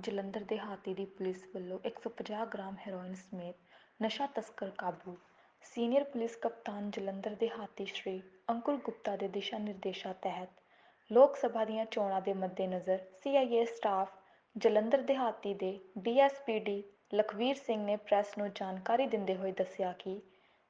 ਜਲੰਧਰ ਦੇ ਹਾਤੀ ਦੀ ਪੁਲਿਸ ਵੱਲੋਂ 150 gram heroin ਸਮੇਤ ਨਸ਼ਾ ਤਸਕਰ ਕਾਬੂ। ਸੀਨੀਅਰ ਪੁਲਿਸ ਕਪਤਾਨ ਜਲੰਧਰ ਦੇ ਹਾਤੀ ਸ਼੍ਰੀ ਅੰਕੁਰ ਗੁਪਤਾ ਦੇ ਦਿਸ਼ਾ ਨਿਰਦੇਸ਼ਾਂ ਤਹਿਤ ਲੋਕ ਸਭਾ ਦੀਆਂ ਚੋਣਾਂ ਦੇ ਮੱਦੇਨਜ਼ਰ ਸੀਆਈਏ ਸਟਾਫ ਜਲੰਧਰ ਦਿਹਾਤੀ ਦੇ ਡੀਐਸਪੀਡੀ ਲਖਵੀਰ ਸਿੰਘ ਨੇ ਪ੍ਰੈਸ ਨੂੰ ਜਾਣਕਾਰੀ ਦਿੰਦੇ ਹੋਏ ਦੱਸਿਆ ਕਿ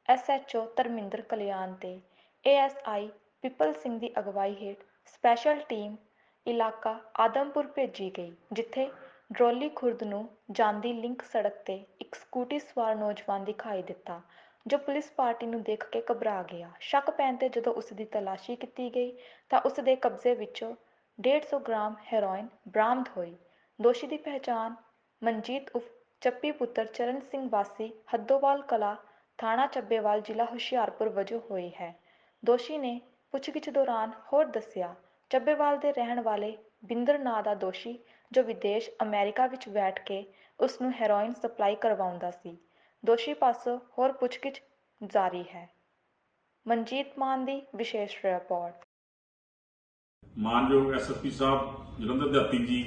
ਐਸਐਚਓ ਧਰਮਿੰਦਰ ਕਲਿਆਣ ਤੇ ਏਐਸਆਈ ਪਿਪਲ ਸਿੰਘ ਦੀ ਅਗਵਾਈ ਹੇਠ ਸਪੈਸ਼ਲ ਟੀਮ ਇਲਾਕਾ ਆਦਮਪੁਰ ਭੇਜੀ ਗਈ, ਜਿੱਥੇ ਡਰੌਲੀ ਖੁਰਦ ਨੂੰ ਜਾਂਦੀ ਲਿੰਕ ਸੜਕ ਤੇ ਇੱਕ ਸਕੂਟੀ ਸਵਾਰ ਨੌਜਵਾਨ ਦਿਖਾਈ ਦਿੱਤਾ, ਜੋ ਪੁਲਿਸ ਪਾਰਟੀ ਨੂੰ ਦੇਖ ਕੇ ਘਬਰਾ ਗਿਆ। ਸ਼ੱਕ ਪੈਣ ਤੇ ਜਦੋਂ ਉਸ ਦੀ ਤਲਾਸ਼ੀ ਕੀਤੀ ਗਈ, ਤਾਂ ਉਸ ਦੇ ਕਬਜ਼ੇ ਵਿੱਚੋਂ ਡੇਢ ਸੌ ਗ੍ਰਾਮ ਹੈਰੋਇਨ ਬਰਾਮਦ ਹੋਈ। ਦੋਸ਼ੀ ਦੀ ਪਹਿਚਾਣ ਮਨਜੀਤ ਉਫ ਚੱਪੀ ਪੁੱਤਰ ਚਰਨ ਸਿੰਘ ਵਾਸੀ ਹੱਦੋਵਾਲ ਕਲਾ ਥਾਣਾ ਚੱਬੇਵਾਲ ਜ਼ਿਲ੍ਹਾ ਹੁਸ਼ਿਆਰਪੁਰ ਵਜੋਂ ਹੋਈ ਹੈ। ਦੋਸ਼ੀ ਨੇ ਪੁੱਛਗਿੱਛ ਦੌਰਾਨ ਹੋਰ ਦੱਸਿਆ ਚੱਬੇਵਾਲ ਦੇ ਰਹਿਣ ਵਾਲੇ ਬਿੰਦਰ ਨਾਂ ਦਾ ਦੋਸ਼ੀ ਜੋ ਵਿਦੇਸ਼ ਅਮਰੀਕਾ ਵਿੱਚ ਬੈਠ ਕੇ ਉਸ ਨੂੰ ਹੈਰੋਇਨ ਸਪਲਾਈ ਕਰਵਾਉਂਦਾ ਸੀ। ਦੋਸ਼ੀ ਪਾਸੋਂ ਹੋਰ ਪੁੱਛਗਿੱਛ ਜਾਰੀ ਹੈ। ਮਨਜੀਤ ਮਾਨ ਦੀ ਵਿਸ਼ੇਸ਼ ਰਿਪੋਰਟ। ਮਾਨਯੋਗ ਐਸਐਸਪੀ ਸਾਹਿਬ, ਜਲੰਧਰ ਦੇ ਜੀ,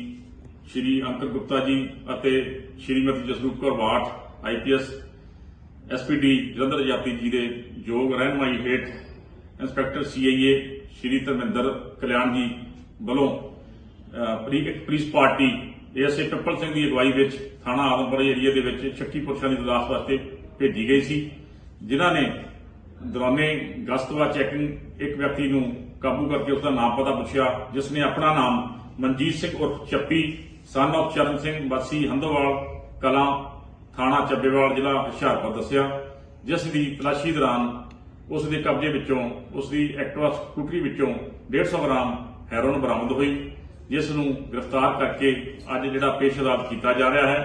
ਸ਼੍ਰੀ ਅੰਕਰ ਗੁਪਤਾ ਜੀ ਅਤੇ ਸ਼੍ਰੀਮਤੀ ਜਸਰੂਪ ਕੌਰ ਬਾਠ ਆਈਪੀਐਸ ਐਸਪੀਡੀ ਜਲੰਧਰ ਜਾਤੀ ਜੀ ਦੇ ਯੋਗ ਰਹਿਨਮਾਈ ਹੇਠ ਇੰਸਪੈਕਟਰ ਸੀਆਈਏ ਸ਼੍ਰੀ ਧਰਮਿੰਦਰ ਕਲਿਆਣ ਜੀ ਵੱਲੋਂ ਅਹ, ਪੁਲਿ- police party ASA Pippal Singh ਦੀ ਅਗਵਾਈ ਵਿੱਚ ਥਾਣਾ ਆਦਮਪੁਰ ਏਰੀਆ ਦੇ ਵਿੱਚ ਸ਼ੱਕੀ ਪੁਰਸ਼ਾਂ ਦੀ ਤਲਾਸ਼ ਵਾਸਤੇ ਭੇਜੀ ਗਈ ਸੀ ਜਿਨ੍ਹਾਂ ਨੇ ਦੌਰਾਨੇ ਗਸ਼ਤਵਾ ਚੈਕਿੰਗ ਇੱਕ ਵਿਅਕਤੀ ਨੂੰ ਕਾਬੂ ਕਰਕੇ ਉਸ ਦਾ ਨਾਮ ਪਤਾ ਪੁੱਛਿਆ ਜਿਸ ਨੇ ਆਪਣਾ ਨਾਮ ਮਨਜੀਤ ਸਿੰਘ ਉਰਫ ਚੱਪੀ ਸਨ of ਚਰਨ ਸਿੰਘ ਵਾਸੀ ਹੰਦੋਵਾਲ ਕਲਾਂ ਥਾਣਾ ਚੱਬੇਵਾਲ ਜ਼ਿਲ੍ਹਾ ਹੁਸ਼ਿਆਰਪੁਰ ਦੱਸਿਆ ਜਿਸ ਦੀ ਤਲਾਸ਼ੀ ਦੌਰਾਨ ਉਸ ਦੇ ਕਬਜ਼ੇ ਵਿੱਚੋਂ, ਉਸ ਦੀ ਐਕਟਿਵਾ ਸਕੂਟਰੀ ਵਿੱਚੋਂ 150 ਗ੍ਰਾਮ ਹੈਰੋਇਨ ਬਰਾਮਦ ਹੋਈ, ਜਿਸ ਨੂੰ ਗ੍ਰਿਫਤਾਰ ਕਰਕੇ ਅੱਜ ਜਿਹੜਾ ਪੇਸ਼ ਅਦਾਲਤ ਕੀਤਾ ਜਾ ਰਿਹਾ ਹੈ।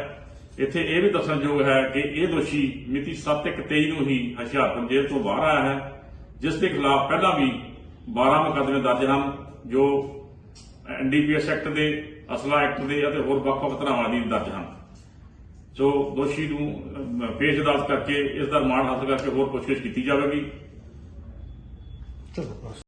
ਇੱਥੇ ਇਹ ਵੀ ਦੱਸਣਯੋਗ ਹੈ ਕਿ ਇਹ ਦੋਸ਼ੀ ਮਿਤੀ 7/1/23 ਨੂੰ ਹੀ ਹਸ਼ਿਆਰਪੁਰ ਜੇਲ੍ਹ ਤੋਂ ਬਾਹਰ ਆਇਆ ਹੈ, ਜਿਸ ਦੇ ਖਿਲਾਫ ਪਹਿਲਾਂ ਵੀ 12 ਮੁਕੱਦਮੇ ਦਰਜ ਹਨ, ਜੋ ਐਨਡੀਪੀਐਸ ਐਕਟ ਦੇ, ਅਸਲਾ ਐਕਟ ਦੇ ਅਤੇ ਹੋਰ ਵੱਖ-ਵੱਖ ਧਾਰਾਵਾਂ ਦੀ ਦਰਜ ਹਨ। ਸੋ ਦੋਸ਼ੀ ਨੂੰ ਪੇਸ਼ ਅਦਾਲਤ ਕਰਕੇ ਇਸ ਦਾ ਰਿਮਾਂਡ ਹਾਸਲ ਕਰਕੇ ਹੋਰ ਪੁੱਛਗਿੱਛ ਕੀਤੀ ਜਾਵੇਗੀ। 这个合。